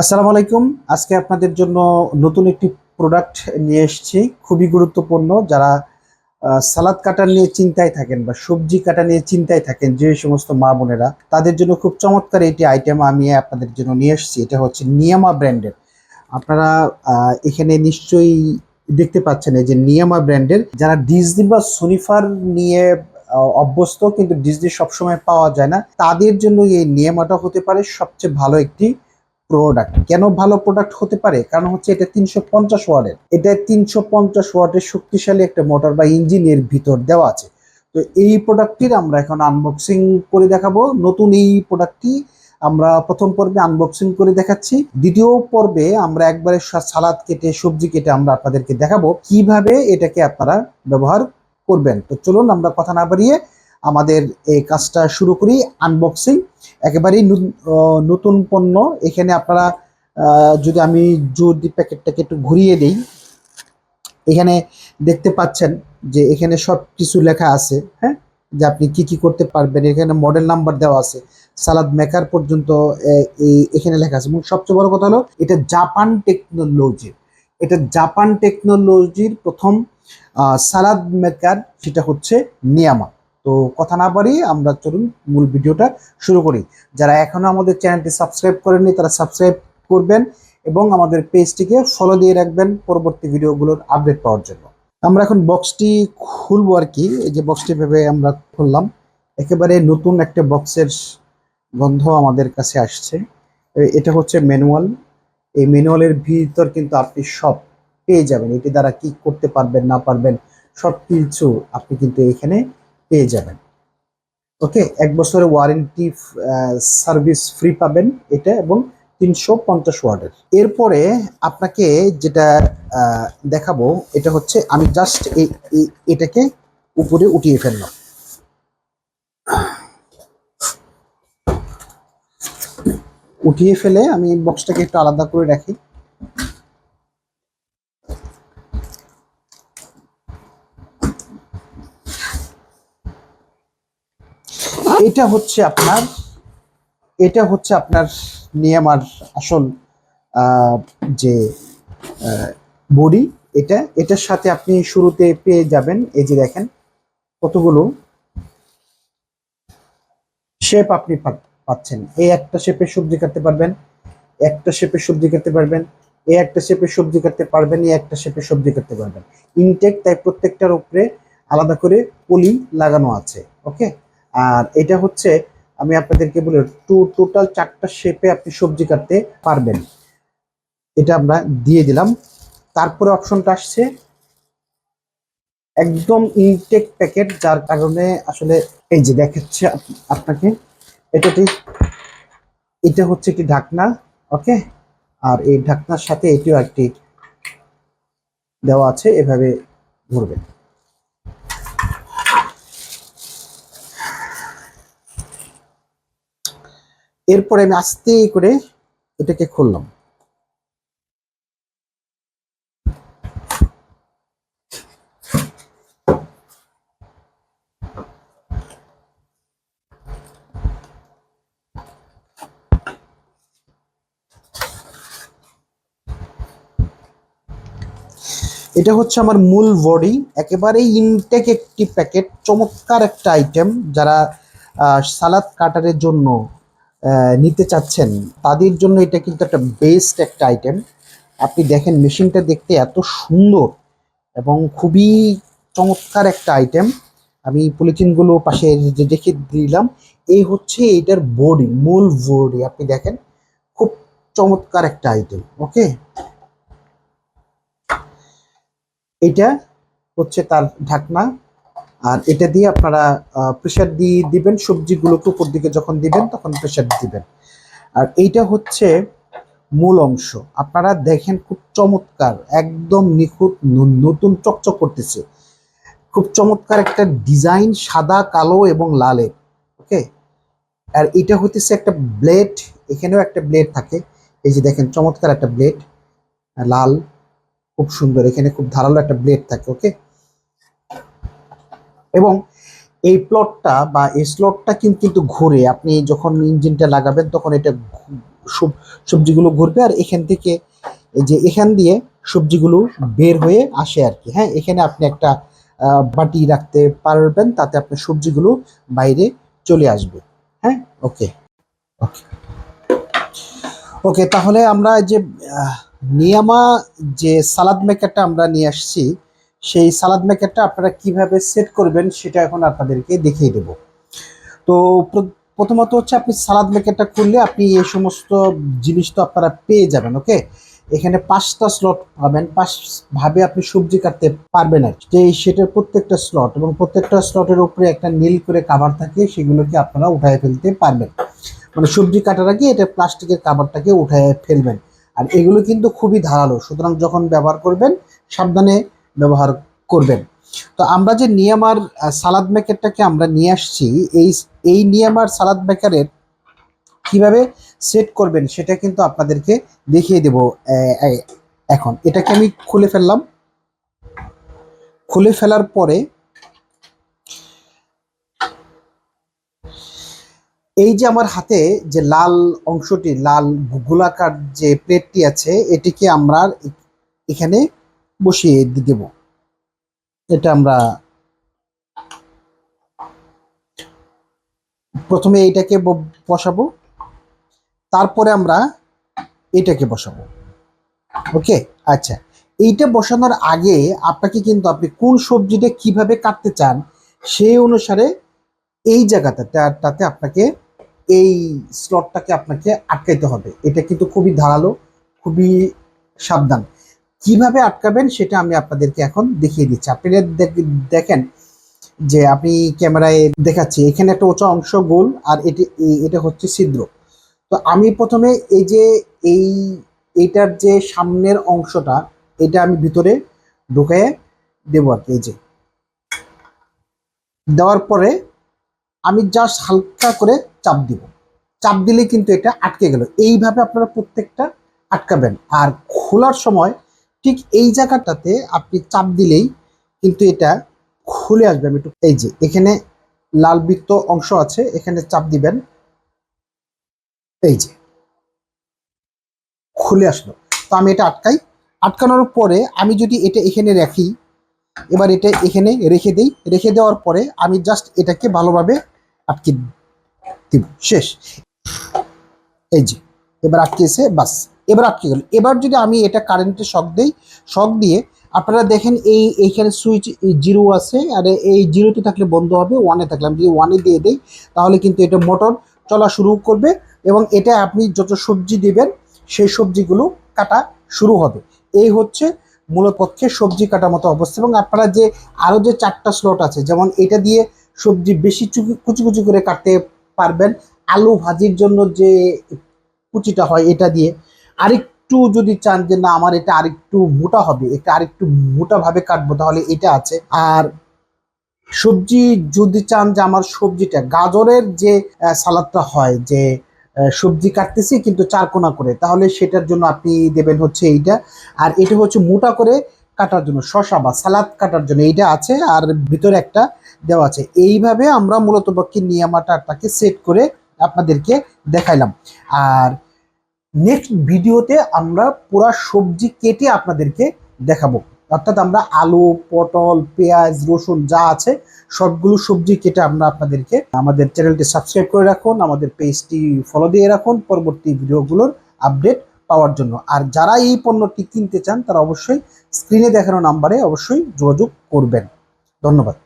আসসালামু আলাইকুম। আজকে আপনাদের জন্য নতুন একটি প্রোডাক্ট নিয়ে এসেছি, খুবই গুরুত্বপূর্ণ। যারা সালাদ কাটা নিয়ে চিন্তায় থাকেন বা সবজি কাটা নিয়ে চিন্তায় থাকেন যে সমস্ত মা বোনেরা, তাদের জন্য খুব চমৎকার এটি আইটেম আমি আপনাদের জন্য নিয়ে এসেছি। এটা হচ্ছে নিয়ামা ব্র্যান্ডের। আপনারা এখানে নিশ্চয়ই দেখতে পাচ্ছেন এই যে নিয়ামা ব্র্যান্ডের। যারা ডিজনি বা সোনিফার নিয়ে অভ্যস্ত কিন্তু ডিজনি সবসময় পাওয়া যায় না, তাদের জন্য এই নিয়ামাটা হতে পারে সবচেয়ে ভালো একটি প্রোডাক্ট কেন ভালো প্রোডাক্ট হতে পারে? কারণ হচ্ছে এটা তিনশো পঞ্চাশ ওয়ার্ডের। এটা তিনশো পঞ্চাশ ওয়ার্ডের শক্তিশালী একটা মোটর বা ইঞ্জিনের ভিতর দেওয়া আছে। তো এই প্রোডাক্টটির আমরা এখন আনবক্সিং করে দেখাবো। নতুন এই প্রোডাক্টটি আমরা প্রথম পর্বে আনবক্সিং করে দেখাচ্ছি। দ্বিতীয় পর্বে আমরা একবারে সালাদ কেটে, সবজি কেটে আমরা আপনাদেরকে দেখাবো। কীভাবে এটাকে আপনারা ব্যবহার করবেন। তো চলুন আমরা কথা না বাড়িয়ে আমাদের এই কাজটা শুরু করি আনবক্সিং একেবারেই নতুন পণ্য। এখানে আপনারা যদি আমি যদি প্যাকেটটাকে একটু ঘুরিয়ে দিই, এখানে দেখতে পাচ্ছেন যে এখানে সব কিছু লেখা আছে হ্যাঁ? যে আপনি কি কি করতে পারবেন। এখানে মডেল নাম্বার দেওয়া আছে। সালাদ মেকার পর্যন্ত এই এখানে লেখা আছে। এবং সবচেয়ে বড় কথা হলো, এটা জাপান টেকনোলজির এটা জাপান টেকনোলজির প্রথম সালাদ মেকার সেটা হচ্ছে নিয়ামা তো কথা না বাড়িয়ে আমরা চলুন মূল ভিডিওটা শুরু করি। যারা এখনও আমাদের চ্যানেলটি সাবস্ক্রাইব করেননি, তারা সাবস্ক্রাইব করবেন এবং আমাদের পেজটিকে ফলো দিয়ে রাখবেন পরবর্তী ভিডিওগুলোর আপডেট পাওয়ার জন্য। আমরা এখন বক্সটি খুলবো আর কি। এই যে বক্সটি ভেবে আমরা খুললাম। একেবারে নতুন একটা বক্সের গন্ধ আমাদের কাছে আসছে। এটা হচ্ছে ম্যানুয়াল এই ম্যানুয়ালের ভিতর কিন্তু আপনি সব পেয়ে যাবেন। এটি দ্বারা কি করতে পারবেন, না পারবেন সব কিছু আপনি কিন্তু এখানে পেয়ে যাবেন। ওকে এক বছরের ওয়ারেন্টি সার্ভিস ফ্রি পাবেন এটা এবং তিনশো পঞ্চাশ ওয়ার্ডের। এরপরে আপনাকে যেটা দেখাবো, এটা হচ্ছে আমি জাস্ট এটাকে উপরে উঠিয়ে ফেললাম। উঠিয়ে ফেলে আমি বক্সটাকে একটু আলাদা করে রাখি। এটা হচ্ছে আপনার এটা হচ্ছে আপনার নিয়ামার আসল আহ, যে বডি এটা এটার সাথে আপনি শুরুতে পেয়ে যাবেন। এই যে দেখেন কতগুলো শেপ আপনি পাচ্ছেন। এই একটা শেপে সবজি কাটতে পারবেন একটা শেপে সবজি কাটতে পারবেন এই একটা শেপে সবজি কাটতে পারবেন এই একটা শেপে সবজি কাটতে পারবেন। ইনটেক তাই প্রত্যেকটার উপরে আলাদা করে পলি লাগানো আছে ওকে আর এটা হচ্ছে আমি আপনাদেরকে বলি টু টোটাল চারটা শেপে আপনি সবজি কাটতে পারবেন। এটা আমরা দিয়ে দিলাম। তারপরে অপশনটা আসছে একদম ইনটেক প্যাকেট যার কারণে আসলে এই যে দেখাচ্ছে আপ- আপনাকে এটাটি এটা হচ্ছে একটি ঢাকনা ওকে আর এই ঢাকনার সাথে এটিও একটি দেওয়া আছে, এভাবে ধরবে এরপরে আমি আস্তে করে এটাকে খুললাম। এটা হচ্ছে আমার মূল বডি। একেবারেই ইনটেক একটি প্যাকেট চমৎকার একটা আইটেম যারা সালাদ কাটারের জন্য নিতে চাচ্ছেন, তাদের জন্য এটা কিন্তু একটা বেস্ট একটা আইটেম আপনি দেখেন মেশিনটা দেখতে এত সুন্দর এবং খুবই চমৎকার একটা আইটেম আমি পলিথিনগুলো পাশে রেখে দিলাম, এই হচ্ছে এটার বডি মূল বডি আপনি দেখেন, খুব চমৎকার একটা আইটেম ওকে এটা হচ্ছে তার ঢাকনা। আর এটা দিয়ে আপনারা প্রেশার দিয়ে দিবেন সবজিগুলোকে উপর দিকে যখন দিবেন, তখন প্রেশার দিবেন। আর এইটা হচ্ছে মূল অংশ। আপনারা দেখেন খুব চমৎকার, একদম নিখুঁত নতুন চকচক করতেছে। খুব চমৎকার একটা ডিজাইন, সাদা, কালো এবং লালের ওকে? আর এটা হতেছে একটা ব্লেড, এখানেও একটা ব্লেড থাকে। এই যে দেখেন, চমৎকার একটা ব্লেড, লাল, খুব সুন্দর, এখানে খুব ধারালো একটা ব্লেড থাকে, ওকে? এবং এই প্লটটা বা এই স্লটটা কিন্তু ঘুরে, আপনি যখন ইঞ্জিনটা লাগাবেন তখন এটা সব- সবজিগুলো ঘুরবে আর এখান থেকে যে এখান দিয়ে সবজিগুলো বের হয়ে আসে আর কি। হ্যাঁ এখানে আপনি একটা বাটি রাখতে পারবেন, তাতে আপনার সবজিগুলো বাইরে চলে আসবে। হ্যাঁ ওকে ওকে ওকে তাহলে আমরা যে নিয়ামা যে সালাদ মেকারটা আমরা নিয়ে আসছি সেই সালাদ মেকারটা আপনারা কীভাবে সেট করবেন সেটা এখন আপনাদেরকে দেখিয়ে দেব। তো প্রথমত হচ্ছে আপনি সালাদ মেকারটা খুললে আপনি এই সমস্ত জিনিস তো আপনারা পেয়ে যাবেন, ওকে? এখানে পাঁচটা স্লট পাবেন, পাঁচ ভাবে আপনি সবজি কাটতে পারবেন আর। যে সেটার প্রত্যেকটা স্লট এবং প্রত্যেকটা স্লটের উপরে একটা নীল করে কাভার থাকে, সেগুলোকে আপনারা উঠায় ফেলতে পারবেন। মানে সবজি কাটার আগে এটা প্লাস্টিকের কাভারটাকে উঠায় ফেলবেন। আর এগুলো কিন্তু খুবই ধারালো, সুতরাং যখন ব্যবহার করবেন, সাবধানে ব্যবহার করবেন। তো আমরা যে নিয়ামার সালাদ মেকারটাকে আমরা নিয়ে আসছি, এই এই নিয়ামার সালাদ মেকারের কীভাবে সেট করবেন সেটা কিন্তু আপনাদেরকে দেখিয়ে দেব এখন। এটাকে আমি খুলে ফেললাম। খুলে ফেলার পরে এই যে আমার হাতে যে লাল অংশটি, লাল গোলাকার যে প্লেটটি আছে, এটিকে আমরা এখানে বসিয়ে দেব। এটা আমরা প্রথমে এইটাকে বসাবো। তারপরে আমরা এটাকে বসাবো। ওকে? আচ্ছা। এইটা বসানোর আগে আপনাকে কিন্তু আপনি কোন সবজিটা কীভাবে কাটতে চান সেই অনুসারে এই জায়গাটাতে আপনাকে এই স্লটটাকে আপনাকে আটকাইতে হবে। এটা কিন্তু খুবই ধারালো, খুবই সাবধান। কীভাবে আটকাবেন সেটা আমি আপনাদেরকে এখন দেখিয়ে দিচ্ছি। আপনারা দেখ- দেখেন যে আপনি ক্যামেরায় দেখাচ্ছি, এখানে একটা উঁচা অংশ গোল আর এটি, এটা হচ্ছে ছিদ্র। তো আমি প্রথমে এই যে, এই এইটার যে সামনের অংশটা, এটা আমি ভিতরে ঢুকায় দেবো আর কি, এই যে। দেওয়ার পরে আমি জাস্ট হালকা করে চাপ দিব। চাপ দিলে কিন্তু এটা আটকে গেল। এইভাবে আপনারা প্রত্যেকটা আটকাবেন। আর খোলার সময় ঠিক এই জায়গাটাতে আপনি চাপ দিলেই কিন্তু এটা খুলে আসবে। আমি একটু এই যে, এখানে লাল বৃত্ত অংশ আছে, এখানে চাপ দিবেন। এই যে, খুলে আসলো। তো আমি এটা আটকাই। আটকানোর পরে আমি যদি এটা এখানে রাখি, এবার এটা এখানে রেখে দেই। রেখে দেওয়ার পরে আমি জাস্ট এটাকে ভালোভাবে আটকে দিব। শেষ। এই যে, এবার আটকেছে বাস। এবার আটকে গেল এবার যদি আমি এটা কারেন্টের শক দিই শক দিয়ে আপনারা দেখেন এই এইখানে সুইচ জিরো আছে, আর এই জিরোতে থাকলে বন্ধ হবে ওয়ানে থাকলে। আমি যদি ওয়ানে দিয়ে দিই, তাহলে কিন্তু এটা মোটর চলা শুরু করবে এবং এটা আপনি যত সবজি দিবেন, সেই সবজিগুলো কাটা শুরু হবে। এই হচ্ছে মূলত পক্ষে সবজি কাটা মতো অবস্থা। এবং আপনারা যে আরও যে চারটা স্লট আছে, যেমন এটা দিয়ে সবজি বেশি কুচি কুচি করে কাটতে পারবেন। আলু ভাজির জন্য যে কুচিটা হয়, এটা দিয়ে আরেকটু যদি চান যে না, আমার এটা আরেকটু মোটা হবে, এটা আরেকটু মোটাভাবে কাটবো, তাহলে এটা আছে। আর সবজি যদি চান যে আমার সবজিটা, গাজরের যে সালাদটা হয়, যে সবজি কাটতেছি কিন্তু চারকোনা করে, তাহলে সেটার জন্য আপনি দেবেন হচ্ছে এইটা। আর এটা হচ্ছে মোটা করে কাটার জন্য শশা বা সালাদ কাটার জন্য, এইটা আছে। আর ভিতরে একটা দেওয়া আছে। এইভাবে আমরা মূলত পক্ষে নিয়ামাটাটাকে সেট করে আপনাদেরকে দেখাইলাম। আর নেক্সট ভিডিওতে আমরা পুরা সবজি কেটে আপনাদেরকে দেখাবো। অর্থাৎ আমরা আলু, পটল, পেঁয়াজ, রসুন যা আছে, সবগুলো সবজি কেটে আমরা আপনাদেরকে আমাদের চ্যানেলটি সাবস্ক্রাইব করে রাখুন, আমাদের পেজটি ফলো দিয়ে রাখুন, পরবর্তী ভিডিওগুলোর আপডেট পাওয়ার জন্য। আর যারা এই পণ্যটি কিনতে চান, তারা অবশ্যই স্ক্রিনে দেখানো নাম্বারে অবশ্যই যোগাযোগ করবেন। ধন্যবাদ।